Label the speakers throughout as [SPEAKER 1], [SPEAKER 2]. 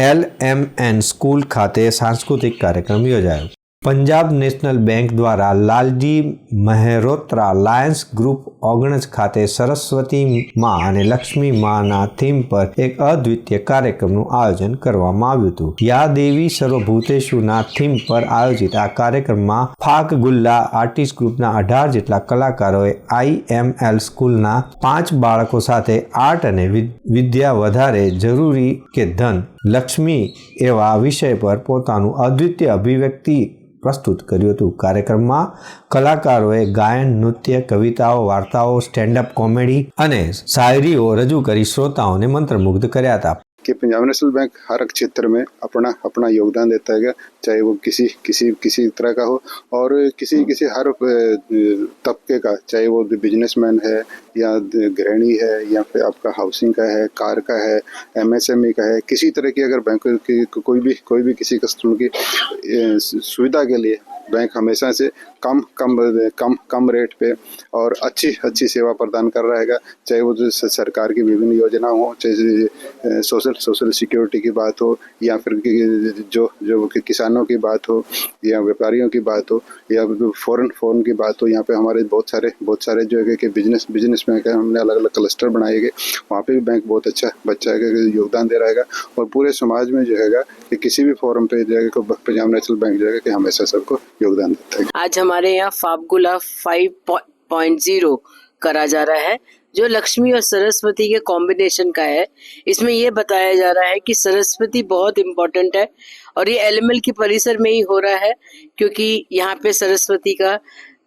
[SPEAKER 1] L M N school ખાતે સાંસ્કૃતિક કાર્યક્રમ યોજાયો. પંજાબ નેશનલ બેંક દ્વારા લાલજી મહેરોત્રા લાયન્સ ગ્રુપ ઓગણજ ખાતે સરસ્વતી માં અને લક્ષ્મી માના થીમ પર એક અદ્વિતીય કાર્યક્રમનું આયોજન કરવામાં આવ્યું હતું. યા દેવી સર્વભૂતેશુના થીમ પર આયોજિત આ કાર્યક્રમમાં ફાક ગુલ્લા આર્ટિસ્ટ ગ્રુપના અઢાર જેટલા કલાકારોએ આઈએમએલ સ્કૂલના પાંચ બાળકો સાથે આર્ટ અને વિદ્યા વધારે જરૂરી કે ધન લક્ષ્મી એવા વિષય પર પોતાનું અદ્વિતીય અભિવ્યક્તિ પ્રસ્તુત કર્યું હતું. કાર્યક્રમમાં કલાકારોએ ગાયન, નૃત્ય, કવિતાઓ, વાર્તાઓ સ્ટેન્ડઅપ કોમેડી અને શાયરીઓ રજૂ કરી શ્રોતાઓને મંત્રમુગ્ધ કર્યા હતા.
[SPEAKER 2] कि पंजाब नेशनल बैंक हर क्षेत्र में अपना अपना योगदान देता है चाहे वो किसी किसी किसी तरह का हो। और किसी किसी हर तबके का चाहे वो बिजनेसमैन है या गृहिणी है या फिर आपका हाउसिंग का है कार का है एमएसएमई का है किसी तरह की अगर बैंक की कोई भी कोई भी किसी कस्टमर की सुविधा के लिए बैंक हमेशा से कम कम कम कम रेट पे और अच्छी अच्छी सेवा प्रदान कर रहा है चाहे वो जो सरकार की विभिन्न योजना हो, चाहे सोशल सोशल सिक्योरिटी की बात हो या फिर जो जो किसानों की बात हो या व्यापारियों की बात हो या फॉरेन फॉरेन की बात हो, यहाँ पे हमारे बहुत सारे बहुत सारे जो है कि बिज़नेस बिज़नेस में हमने अलग अलग क्लस्टर बनाए गए। वहाँ पे भी बैंक बहुत अच्छा बच्चा है योगदान दे रहा है और पूरे समाज में जो है कि किसी भी फॉरम पे जो है पंजाब नेशनल बैंक जो है कि हमेशा सबको योगदान देता है।
[SPEAKER 3] आज हमारे यहाँ फाबगुला फाइव पॉइंट ज़ीरो करा जा रहा है, जो लक्ष्मी और सरस्वती के कॉम्बिनेशन का है। इसमें ये बताया जा रहा है कि सरस्वती बहुत इम्पोर्टेंट है और ये एलएमएल की परिसर में ही हो रहा है, क्योंकि यहाँ पे सरस्वती का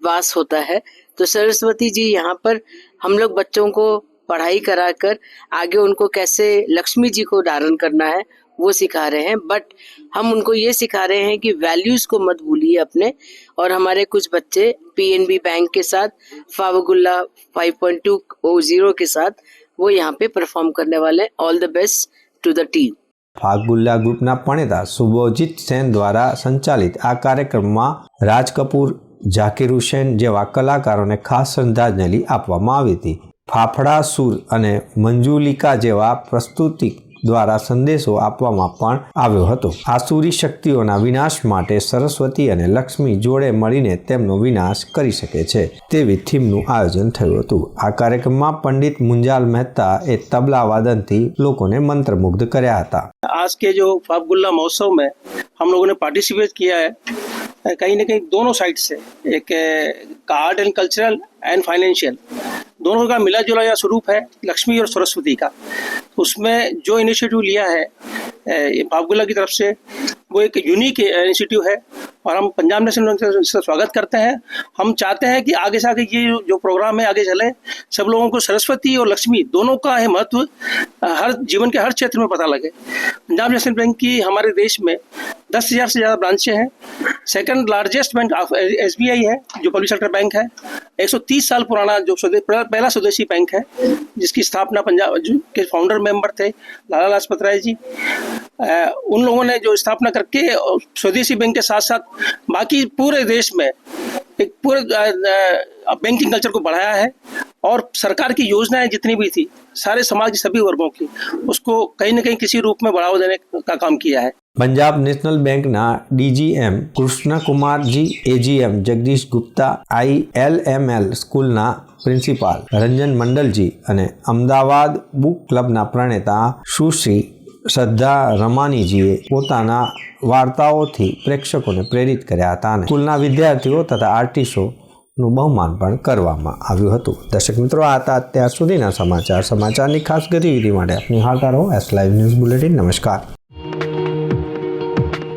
[SPEAKER 3] वास होता है। तो सरस्वती जी यहाँ पर हम लोग बच्चों को पढ़ाई कराकर आगे उनको कैसे लक्ष्मी जी को धारण करना है वो सिखा रहे हैं बट हम उनको ये सिखा रहे हैं कि वैल्यूज को मत भूलिए अपने और हमारे कुछ बच्चे पीएनबी बैंक के साथ फावगुल्ला 5.2 के साथ वो यहाँ पे परफॉर्म करने वाले हैं all the best to the team
[SPEAKER 1] ફાગુલ્લા ગ્રુપના પણેતા સુબોજીત સેન દ્વારા સંચાલિત આ કાર્યક્રમમાં રાજ કપૂર ઝાકીર હુસેન જેવા કલાકારોને ખાસ શ્રદ્ધાંજલિ આપવામાં આવી હતી ફાફડા સુર અને મંજુલિકા જેવા પ્રસ્તુતિ દ્વારા સંદેશો આપવામાં પણ આવ્યો હતો આસુરી શક્તિઓના વિનાશ માટે સરસ્વતી અને લક્ષ્મી જોડે મળીને તેમનો વિનાશ કરી શકે છે તેવી થીમનું આયોજન થયું હતું આ કાર્યક્રમમાં પંડિત મુંજાલ મહેતા એ તબલા વાદનથી લોકોને મંત્રમુગ્ધ કર્યા હતા
[SPEAKER 4] आज के जो फाफगुल्ला महोत्सव में हम लोगों ने पार्टिसिपेट किया है अ, कहीं ना कहीं दोनों साइड से एक अ, art and cultural and financial दोनों का मिला जुला यह स्वरूप है लक्ष्मी और सरस्वती का उसमें जो इनिशिएटिव लिया है बाबगुला की तरफ़ से वो एक यूनिक इनिशिएटिव है। और हम पंजाब नेशनल बैंक से स्वागत करते हैं। हम चाहते हैं कि आगे से आगे ये जो- प्रोग्राम है, आगे चले। सब लोगों को सरस्वती और लक्ष्मी दोनों का है महत्व हर जीवन के हर क्षेत्र में पता लगे। पंजाब नेशनल बैंक की हमारे देश में दस हज़ार से ज़्यादा ब्रांचें हैं। Second largest bank of S B I है, जो पब्लिक सेक्टर बैंक है। 130 साल पुराना जो पहला स्वदेशी बैंक है, जिसकी स्थापना पंजाब के फाउंडर मेंबर थे, लाला लाजपत राय जी। उन लोगों ने जो स्थापना करके और स्वदेशी बैंक के साथ साथ बाकी पूरे देश में एक पूरे अ, अ, बैंकिंग कल्चर को बढ़ाया है और सरकार की योजनाएं जितनी भी थी सारे समाज के सभी वर्गों की उसको कहीं ना कहीं किसी रूप में बढ़ावा देने का काम किया है
[SPEAKER 1] પંજાબ નેશનલ બેંકના ડીજીએમ કૃષ્ણકુમારજી એજીએમ જગદીશ ગુપ્તા આઈએલએમએલ સ્કૂલના પ્રિન્સિપાલ રંજન મંડલજી અને અમદાવાદ બુક ક્લબના પ્રણેતા સુશ્રી શ્રદ્ધા રમાનીજીએ પોતાના વાર્તાઓથી પ્રેક્ષકોને પ્રેરિત કર્યા હતા અને સ્કૂલના વિદ્યાર્થીઓ તથા આર્ટિસ્ટોનું બહુમાન પણ કરવામાં આવ્યું હતું. દર્શક મિત્રો, આ હતા અત્યાર સુધીના સમાચાર. સમાચારની ખાસ ગતિવિધિ માટે આપની હાલતા રહો. એસ લાઈવ ન્યૂઝ બુલેટિન નમસ્કાર.